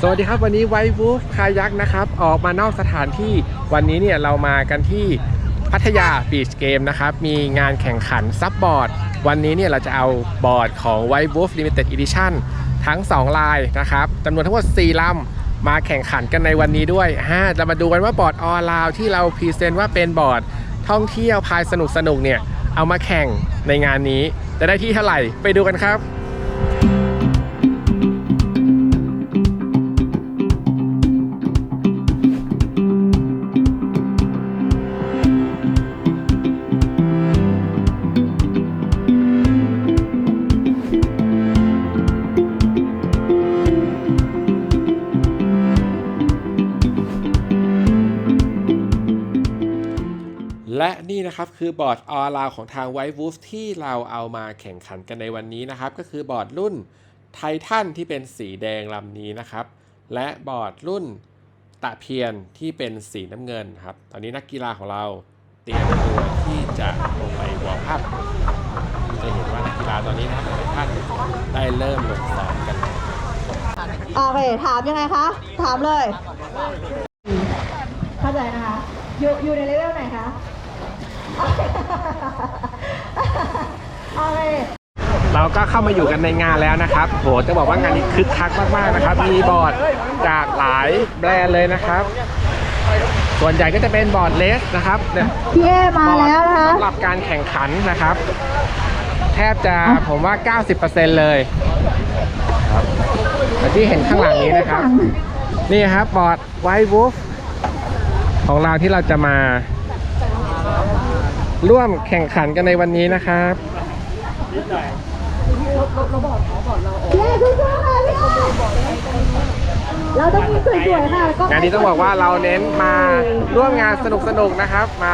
สวัสดีครับวันนี้ไววูฟคายักนะครับ ออกมานอกสถานที่วันนี้เนี่ยเรามากันที่พัทยาบีชเกมนะครับ มีงานแข่งขันซับบอร์ด วันนี้เนี่ยเราจะเอาบอร์ดของ White Wolf Limited Edition ทั้ง 2 ลายนะครับจำนวนทั้งหมด 4 ลำ มาแข่งขันกันในวันนี้ด้วยฮะจะมาดูกันว่าบอร์ดออลาวที่เราพรีเซนต์ว่าเป็นบอร์ดท่องเที่ยวพายสนุกสนุกเนี่ยเอามาแข่งในงานนี้จะได้ที่เท่าไหร่ไปดูกันครับ และนี่นะครับคือบอร์ดออลาวของทาง White Wolf ที่เราเอามาแข่งขันกันในวันนี้นะครับ ก็คือบอร์ดรุ่นไททันที่เป็นสีแดงลำนี้นะครับ และบอร์ดรุ่นตะเพียนที่เป็นสีน้ำเงินครับ ตอนนี้นักกีฬาของเราเตรียมตัวที่จะลงไปวอร์มอัพจะเห็นว่านักกีฬาตอนนี้นะครับไททันได้เริ่มลงซ้อมกันแล้วโอเคถามยังไงคะ ถามเลย เข้าใจนะคะ อยู่อยู่ในเลเวลไหนคะ โอเคเราก็เข้ามาอยู่กันในงานแล้วนะครับโหจะบอกว่างานนี้คึกคักมากๆนะครับ มีบอร์ดจากหลายแบรนด์เลยนะครับ ส่วนใหญ่ก็จะเป็นบอร์ดเลสนะครับเนี่ยพี่เอมาแล้วนะคะสำหรับการแข่งขันนะครับ แทบจะผมว่า 90%เลยครับแต่ที่เห็นข้างหลังนี้นะครับ นี่ครับบอร์ดไวท์วูฟของเราที่เราจะมา ร่วมแข่งขันกันในวันนี้นะครับเราต้องมีสวยๆค่ะก็งานนี้ต้องบอกว่าเราเน้นมาร่วมงานสนุกๆนะครับ มา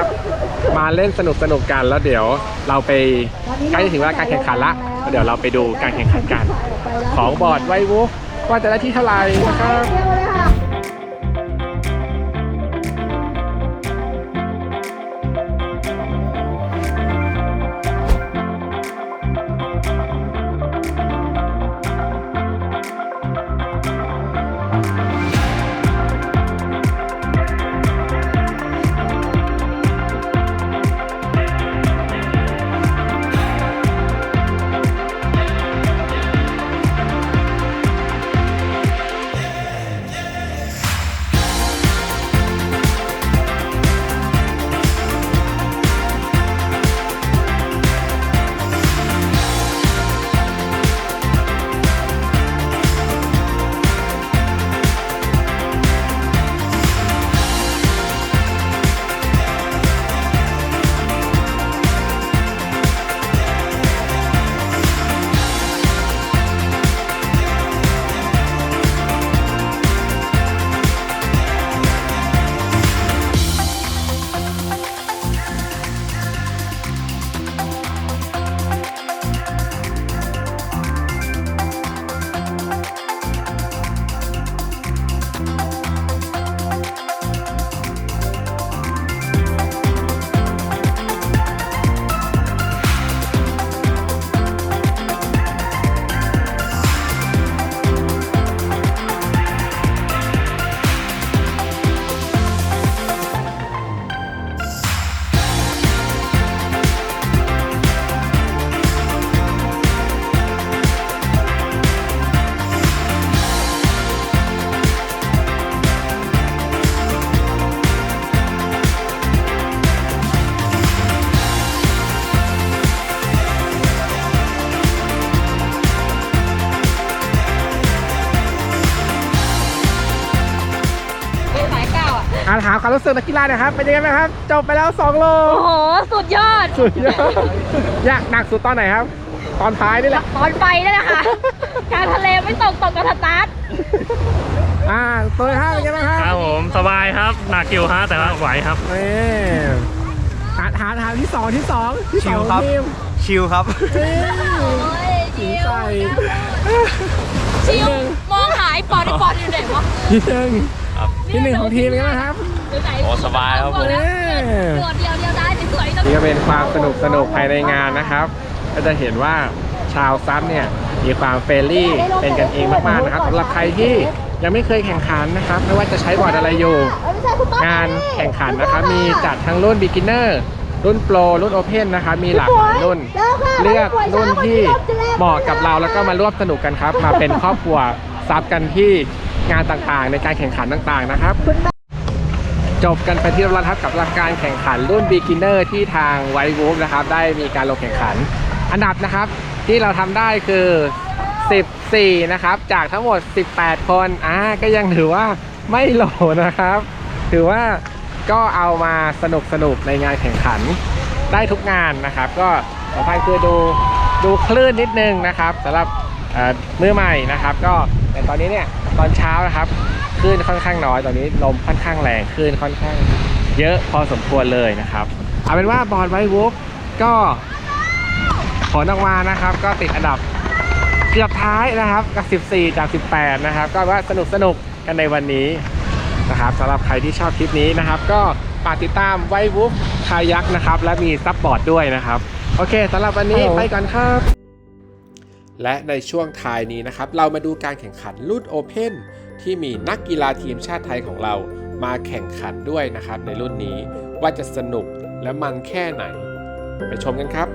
มาเล่นสนุกๆกันแล้วเดี๋ยวเราไปใกล้จะถึงเวลาการแข่งขันละแล้วเดี๋ยวเราไปดูการแข่งขันกัน ของบอร์ดไววูฟว่าจะได้ที่เท่าไหร่นะครับเร็วเลยค่ะ อาถามความรู้สึกนักกีฬาหนะครับ เป็นยังไงบ้างครับ จบไปแล้ว 2 โล โอ้โห สุดยอด สุดยอด ยากหนักสุดตอนไหนครับ ตอนท้ายนี่แหละ ตอนไปนั่นแหละค่ะกลารทะเลไม่ตกตกกับสตาร์ทอ่าตัวห้าเป็นยังไงบ้างคครัรับบผมสบายครับหนักอยู่ฮะแต่ว่าไหวครับนี่หาหาหาที่สองที่สองที่สชิองลครับ ทีมชิลครับ นี่โอ้ยถึงชิวใจชิวมองหายปอดไอปอดอยู่ไหนวะที่หนึ่ง ที่หนึ่งของทีมเป็นยังไงบ้างครับอยู่ไหนโอ้สบายครับผมเดือดเดียวเดียวได้สวยๆตรงนี่ก็เป็นความสนุกสนุกภายในงานนะครับ ก็จะเห็นว่าชาวซับเนี่ยมีความเฟรนลี่เป็นกันเองมากๆนะครับสำหรับใครที่ยังไม่เคยแข่งขันนะครับ ไม่ว่าจะใช้บอร์ดอะไรอยู่เอ้ยไม่ใช่คุณป้างานแข่งขันนะครับ มีจัดทั้งรุ่น beginner รุ่นโปรรุ่น open นะครับ มีหลากหลายรุ่นแล้วค่ะเลือกรุ่นที่เหมาะกับเราแล้แล้วก็มาร่วมสนุกกันครับ มาเป็นครอบครัวซับกันที่ งานต่างๆ ในการแข่งขันต่างๆนะครับ จบกันไปที่รียบร้อยครับกับการแข่งขันรุ่น beginner ที่ทางไว w ูฟนะครับ ได้มีการลงแข่งขัน อันดับนะครับที่เราทำได้คือ 14 นะครับ จากทั้งหมด 18 คนอ่าก็ยังถือว่าไม่โหลนะครับ ถือว่าก็เอามาสนุกสนุกในงานแข่งขันได้ทุกงานนะครับ ก็สำคัญคือดูดูคลื่นนิดนึงนะครับสำหรับ มือใหม่นะครับก็แต่ตอนนี้เนี่ยตอนเช้านะครับคลื่นค่อนข้างน้อยตอนนี้ลมค่อนข้างแรงคลื่นค่อนข้างเยอะพอสมควรเลยนะครับเอาเป็นว่าบอลไววูฟก็ผลออกมานะครับ ก็ติดอันดับเกือบท้ายนะครับกับ 14 จาก 18 นะครับ ก็ว่าสนุกสนุกกันในวันนี้นะครับสำหรับใครที่ชอบคลิปนี้นะครับ ก็ฝากติดตามไววูฟคายักนะครับ และมีซับบอร์ดด้วยนะครับ โอเคสำหรับวันนี้ไปก่อนครับ และในช่วงท้ายนี้นะครับ เรามาดูการแข่งขันรุ่นโอเพนที่มีนักกีฬาทีมชาติไทยของเรามาแข่งขันด้วยนะครับ ในรุ่นนี้ว่าจะสนุกและมันแค่ไหน ไปชมกันครับ